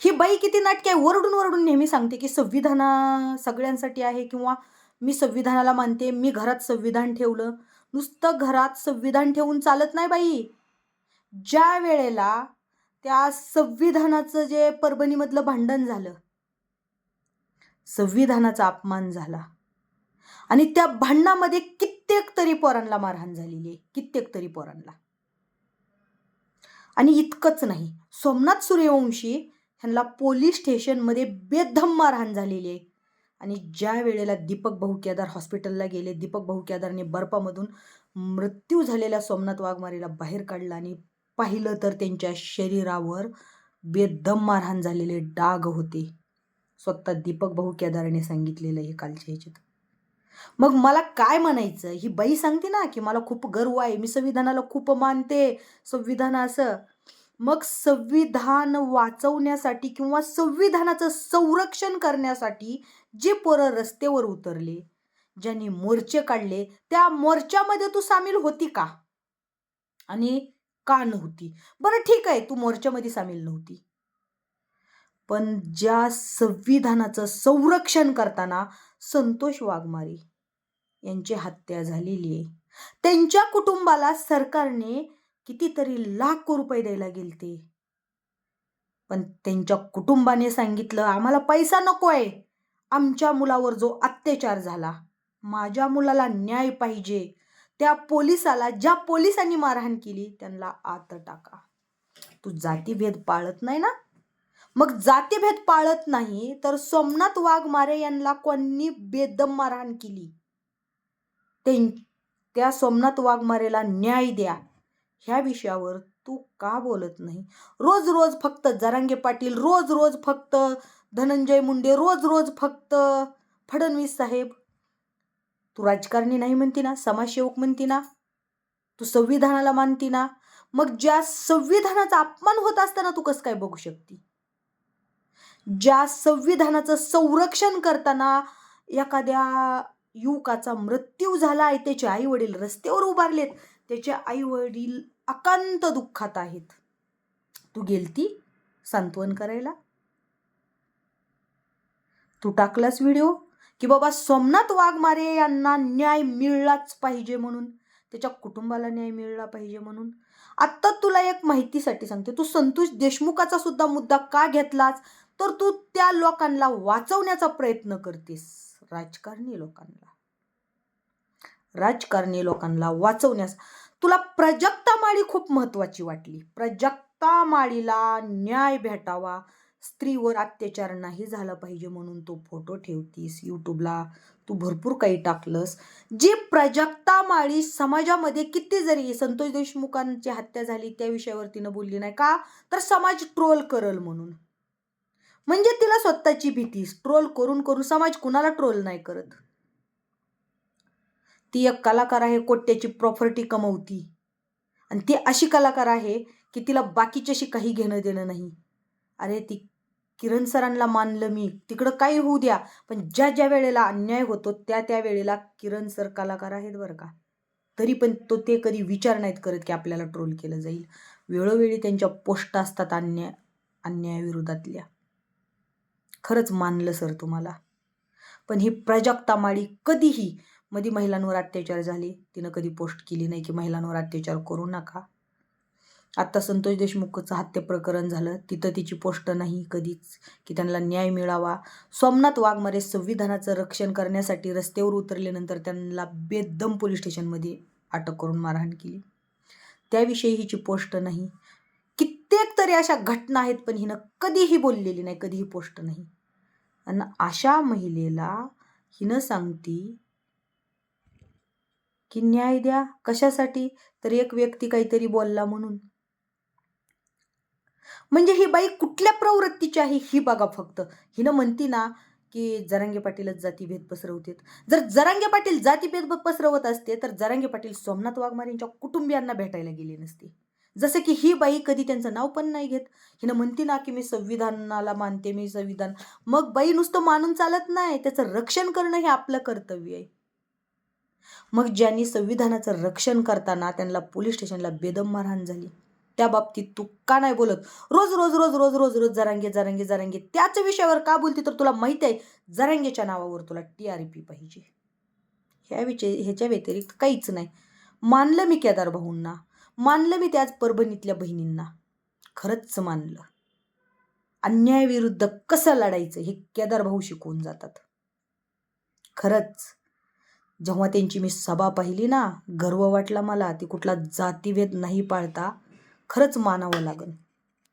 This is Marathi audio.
ही बाई किती नाटकी आहे. ओरडून ओरडून नेहमी सांगते की संविधाना सगळ्यांसाठी आहे किंवा मी संविधानाला मानते मी घरात संविधान ठेवलं. नुसतं घरात संविधान ठेवून चालत नाही बाई. ज्या वेळेला त्या संविधानाचं जे परभणीमधलं भांडण झालं संविधानाचा अपमान झाला. आणि त्या भांडणामध्ये कित्येक तरी पोरांना मारहाण झालेली आहे. कित्येक तरी पोरांना. आणि इतकंच नाही. सोमनाथ सूर्यवंशी ह्यांना पोलीस स्टेशनमध्ये बेदम मारहाण झालेली आहे. आणि ज्या वेळेला दीपक भाऊ केदार हॉस्पिटलला गेले दीपक भाऊ केदारने बर्फामधून मृत्यू झालेल्या सोमनाथ वाघमारेला बाहेर काढलं आणि पाहिलं तर त्यांच्या शरीरावर बेदम मारहाण झालेले डाग होते. स्वतः दीपक भाऊ केदारने सांगितलेलं हे कालच्या ह्याच्यात. मग मला काय म्हणायचं? ही बाई सांगते ना की मला खूप गर्व आहे मी संविधानाला खूप मानते संविधान असं. मग संविधान वाचवण्यासाठी किंवा संविधानाचं संरक्षण करण्यासाठी जे पोरं रस्त्यावर उतरले ज्यांनी मोर्चे काढले त्या मोर्चामध्ये तू सामील होती का? आणि का नव्हती? बरं ठीक आहे तू मोर्चामध्ये सामील नव्हती. पण ज्या संविधानाचं संरक्षण करताना संतोष वाघमारे यांची हत्या झालेली आहे. त्यांच्या कुटुंबाला सरकारने कितीतरी लाखो रुपये द्यायला गेलते. पण त्यांच्या कुटुंबाने सांगितलं आम्हाला पैसा नको आहे आमच्या मुलावर जो अत्याचार झाला माझ्या मुलाला न्याय पाहिजे. त्या पोलिसाला ज्या पोलिसांनी मारहाण केली त्यांना आत टाका. तू जातीभेद पाळत नाही ना? मग जातीभेद पाळत नाही तर सोमनाथ वाघमारे यांना कोणी बेदम मारहाण केली? त्या सोमनाथ वाघमारेला न्याय द्या. ह्या विषयावर तू का बोलत नाही? रोज रोज फक्त जरांगे पाटील रोज रोज फक्त धनंजय मुंडे रोज रोज फक्त फडणवीस साहेब. तू राजकारणी नाही म्हणती ना समाजसेवक म्हणती ना तू संविधानाला मानती ना मग ज्या संविधानाचा अपमान होत असताना तू कसं काय बघू शकते? ज्या संविधानाचं संरक्षण करताना एखाद्या युवकाचा मृत्यू झाला आहे त्याचे आई वडील रस्त्यावर उभारलेत त्याचे आई वडील अकांत दुःखात आहेत. तू गेलती सांत्वन करायला? तू टाकलास व्हिडिओ? की बाबा सोमनाथ वाघमारे यांना न्याय मिळलाच पाहिजे म्हणून? त्याच्या कुटुंबाला न्याय मिळला पाहिजे म्हणून? आत्ता तुला एक माहितीसाठी सांगते. तू संतोष देशमुखाचा सुद्धा मुद्दा का घेतलास? तर तू त्या लोकांना वाचवण्याचा प्रयत्न करतेस. राजकारणी लोकांना. राजकारणी लोकांना वाचवण्यास तुला प्रजक्ता माळी खूप महत्वाची वाटली. प्रजक्ता माळीला न्याय भेटावा. स्त्रीवर अत्याचार नाही झाला पाहिजे म्हणून तू फोटो ठेवतीस. यूट्यूबला तू भरपूर काही टाकलंस. जी प्रजक्ता माळी समाजामध्ये किती जरी संतोष देशमुखांची हत्या झाली त्या विषयावर तिनं बोलली नाही का? तर समाज ट्रोल करल म्हणून. म्हणजे तिला स्वतःची भीती. ट्रोल करून करून समाज कुणाला ट्रोल नाही करत? ती एक कलाकार आहे कोट्याची प्रॉपर्टी कमवती. आणि ती अशी कलाकार आहे की तिला बाकीच्याशी काही घेणं देणं नाही. अरे ती किरण सरांना मानलं मी. तिकडं काही होऊ द्या पण ज्या ज्या वेळेला अन्याय होतो त्या त्या वेळेला किरण सर कलाकार आहेत बरं का. तरी पण तो ते कधी विचार नाहीत करत की आपल्याला ट्रोल केलं जाईल. वेळोवेळी त्यांच्या पोस्ट असतात अन्याय अन्यायाविरोधातल्या खरंच मानलं सर तुम्हाला. पण ही प्राजक्ता माळी कधीही मध्ये महिलांवर अत्याचार झाले. तिनं कधी पोस्ट केली नाही की महिलांवर अत्याचार करू नका. आत्ता संतोष देशमुखचं हत्या प्रकरण झालं. तिथं तिची पोस्ट नाही कधीच की त्यांना न्याय मिळावा. सोमनाथ वाघमारे संविधानाचं रक्षण करण्यासाठी रस्त्यावर उतरल्यानंतर त्यांना बेदम पोलीस स्टेशनमध्ये अटक करून मारहाण केली. त्याविषयी हिची पोस्ट नाही. कित्येक तरी अशा घटना आहेत पण हिनं कधीही बोललेली नाही कधीही पोस्ट नाही. आणि अशा महिलेला हिनं सांगती की न्याय द्या. कशासाठी? तर एक व्यक्ती काहीतरी बोलला म्हणून. म्हणजे ही बाई कुठल्या प्रवृत्तीची आहे ही बघा फक्त. हिनं म्हणती ना की जरांगे पाटीलच जातीभेद पसरवतेत. जर जरांगे पाटील जातीभेद पसरवत असते तर जरांगे पाटील सोमनाथ वाघमारे यांच्या कुटुंबियांना भेटायला गेले नसते. जसं की ही बाई कधी त्यांचं नाव पण नाही घेत. हिनं म्हणते ना की मी संविधानाला मानते मी संविधान. मग बाई नुसतं मानून चालत नाही. त्याचं रक्षण करणं हे आपलं कर्तव्य आहे. मग ज्यांनी संविधानाचं रक्षण करताना त्यांना पोलीस स्टेशनला बेदम मारहाण झाली. त्या बाबतीत तू का नाही बोलत? रोज रोज रोज रोज रोज रोज जरांगे जरांगे जरांगे. त्याच विषयावर का बोलते तर तुला माहिती आहे? जरांगेच्या नावावर तुला टी आर पी पाहिजे. ह्या विषय ह्याच्या व्यतिरिक्त काहीच नाही. मानलं मी केदार भाऊंना. मानलं मी त्याच परभणीतल्या बहिणींना. खरंच मानलं. अन्यायाविरुद्ध कसं लढायचं हे केदार भाऊ शिकवून जातात. खरंच. जेव्हा त्यांची मी सभा पाहिली ना गर्व वाटला मला ती कुठला जातीभेद नाही पाळता खरंच मानावं लागेल.